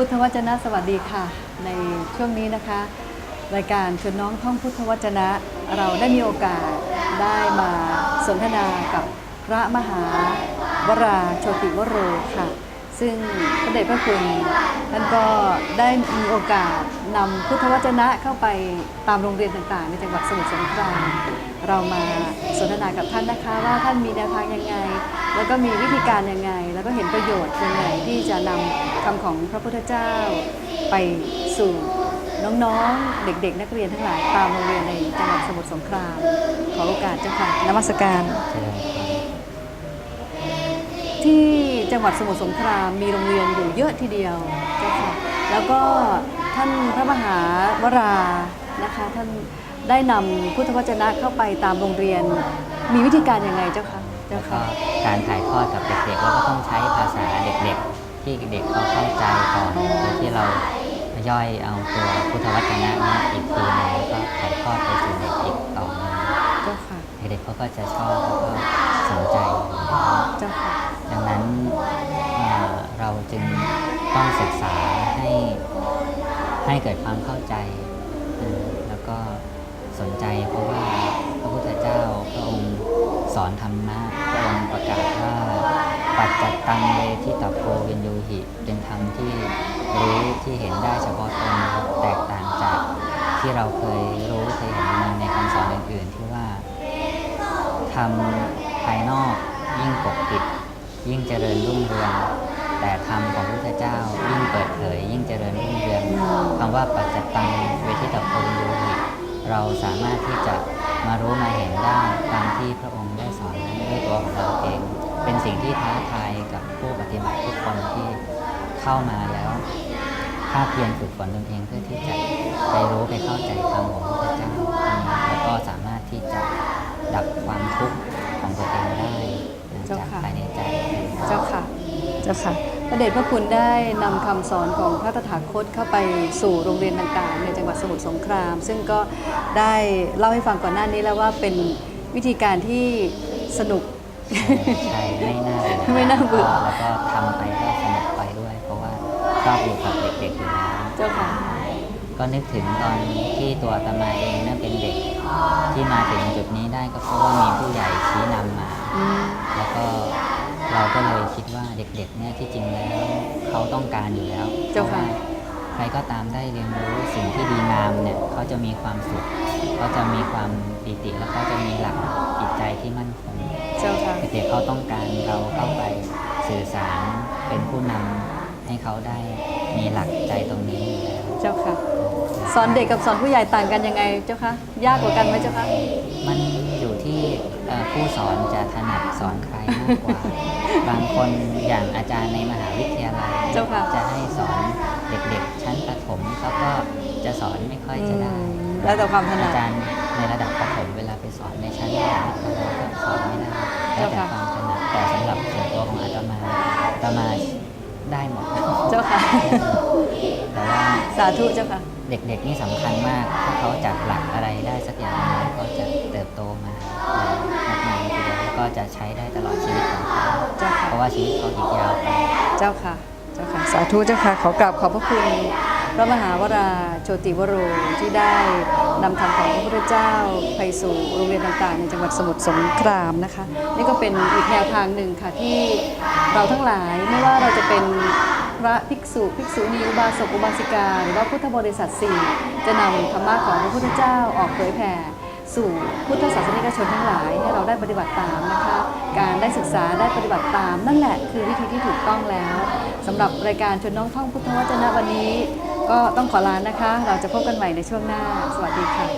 พุทธวจนะสวัสดีค่ะ ในช่วงนี้นะคะ รายการชวนน้องท่องพุทธวจนะ เราได้มีโอกาสได้มาสนทนากับพระมหาวราโชติวโรค่ะ ซึ่งพระเดชพระคุณท่านก็ได้มีโอกาสนำพุทธวจนะเข้าไปตามโรงเรียนต่างๆ ในจังหวัดสมุทรสงครามเรามาสนทนากับท่านนะคะว่าท่านมีแนวทางยังไง แล้วก็มีวิธีการยังไง แล้วก็เห็นประโยชน์ยังไงที่จะนำคำของพระพุทธเจ้าไปสู่น้องๆ เด็กๆ นักเรียนทั้งหลายตามโรงเรียนในจังหวัดสมุทรสงคราม ขอโอกาสเจ้าค่ะนมัสการเจริญพรที่ จังหวัดสมุทรสงครามมีโรงเรียนอยู่เยอะทีเดียวเจ้าค่ะแล้วก็ท่านพระมหาวรานะคะท่านได้นำพุทธวจนะเข้าไปตามโรงเรียน มีวิธีการยังไงเจ้าค่ะเจ้าแล้วก็ค่ะการถ่ายทอดกับเด็กๆเราก็ต้องใช้ภาษาเด็กๆ ที่เด็กเขาเข้าใจก่อนโดยที่เราย่อยเอาตัวพุทธวจนะนี้อีกทีหนึงแล้วก็ถ่ายทอดไปสู่เด็กอีกต่อหนึงเจ้าค่ะเด็กๆเขาก็จะชอบแล้วก็สนใจเจ้าค่ะดังนั้นเอ่อเราจึง ต้องศึกษาให้ให้เกิดความเข้าใจ แล้วก็สนใจเพราะว่าพระพุทธเจ้าพระองค์สอนธรรมะพระองค์ประกาศว่าปัจจัตตังเวทิตาโพวินยูหิเป็นธรรมที่รู้ที่เห็นได้เฉพาะตนแตกต่างจากที่เราเคยรู้เคยเห็นมาในคำสอนอื่นๆที่ว่าทำภายนอกยิ่งปกปิดยิ่งเจริญรุ่งเรือง แต่ธรรมของพระพุทธเจ้ายิ่งเปิดเผยยิ่งเจริญรุ่งเรืองคำว่าปัจจตังเวทิตาโพวินยูหิเราสามารถที่จะมารู้มาเห็นได้ตามที่พระองค์ได้สอนด้วยตัวของเราเอง เป็นสิ่งที่ท้าทายกับผู้ปฏิบัติทุกคนที่เข้ามาแล้วภาคเพียรฝึกฝนตนเองเพื่อที่จะไปรู้ไปเข้าใจธรรมของพระพุทธเจ้าอันนี้แล้วก็สามารถที่จะดับความทุกข์ของตัวเองได้นะเจ้าจากค่ะภายในใจ เจ้าค่ะ เจ้าค่ะพระเดชพระคุณได้นำคำสอนของพระตถาคตเข้าไปสู่โรงเรียนต่างๆ ในจังหวัดสมุทรสงคราม ซึ่งก็ได้เล่าให้ฟังก่อนหน้านี้แล้วว่าเป็นวิธีการที่สนุกใช่ไม่น่าเบื่อไม่น่าเบื่อแล้วก็ทำไปก็สนุกไปด้วย เพราะว่าชอบอยู่กับเด็กๆอยู่แล้วเจ้าค่ะก็นึกถึงตอนที่ตัวอาตมาเองเนี่ยเป็นเด็กที่มาถึงจุดนี้ได้ก็เพราะว่ามีผู้ใหญ่ชี้นำมาอืมแล้วก็ เราก็เลยคิดว่าเด็กๆเนี่ยที่จริงแล้วเขาต้องการอยู่แล้วเจ้าค่ะใครก็ตามได้เรียนรู้สิ่งที่ดีงามเนี่ยเขาจะมีความสุขเขาจะมีความปิติแล้วเขาจะมีหลักจิตใจที่มั่นคงเจ้าค่ะเด็กๆเขาต้องการเราเข้าไปสื่อสารเป็นผู้นำให้เขาได้มีหลักใจตรงนี้อยู่แล้วเจ้าค่ะ สอนเด็กกับสอนผู้ใหญ่ต่างกันยังไงเจ้าคะยากกว่ากันไหมเจ้าคะมันอยู่ที่เอ่อ ผู้สอนจะถนัดสอนใครมากกว่า บางคนอย่างอาจารย์ในมหาวิทยาลัยเจ้าค่ะ จะให้สอนเด็กๆ ชั้นประถมเขาก็จะสอนไม่ค่อยจะได้อืมแล้วแต่ความถนัดอาจารย์ในระดับประถมเวลาไปสอนในชั้นมหาวิทยาลัยก็สอนไม่ได้แล้วแต่ความถนัดแต่สำหรับส่วนตัวของอาตมาอาตมาได้หมด เจ้าค่ะ แต่ว่าสาธุเจ้าค่ะ เด็กๆนี่สำคัญมาก ถ้าเขาจับหลักอะไรได้สักอย่างหนึ่งเขาจะเติบโตมา ก็จะใช้ได้ตลอดชีวิตของเขาเจ้าค่ะ เพราะว่าชีวิตเขาอีกยาวไกล เจ้าค่ะ เจ้าค่ะ สาธุเจ้าค่ะ ขอกราบขอบพระคุณ พระมหาวราโชติวโรที่ได้นำธรรมของพระพุทธเจ้าไปสู่โรงเรียนต่างๆ ในจังหวัดสมุทรสงครามนะคะ นี่ก็เป็นอีกแนวทางหนึ่งค่ะที่เราทั้งหลายไม่ว่าเราจะเป็นพระภิกษุภิกษุณีอุบาสกอุบาสิกาหรือว่าพุทธบริษัทสี่จะนำธรรมะของพระพุทธเจ้าออกเผยแผ่ สู่พุทธศาสนิกชนทั้งหลายให้เราได้ปฏิบัติตามนะคะ การได้ศึกษาได้ปฏิบัติตาม นั่นแหละคือวิธีที่ถูกต้องแล้วสำหรับรายการชนน้องท่องพุทธวจนะวันนี้ ก็ต้องขอลานะคะ เราจะพบกันใหม่ในช่วงหน้า สวัสดีค่ะ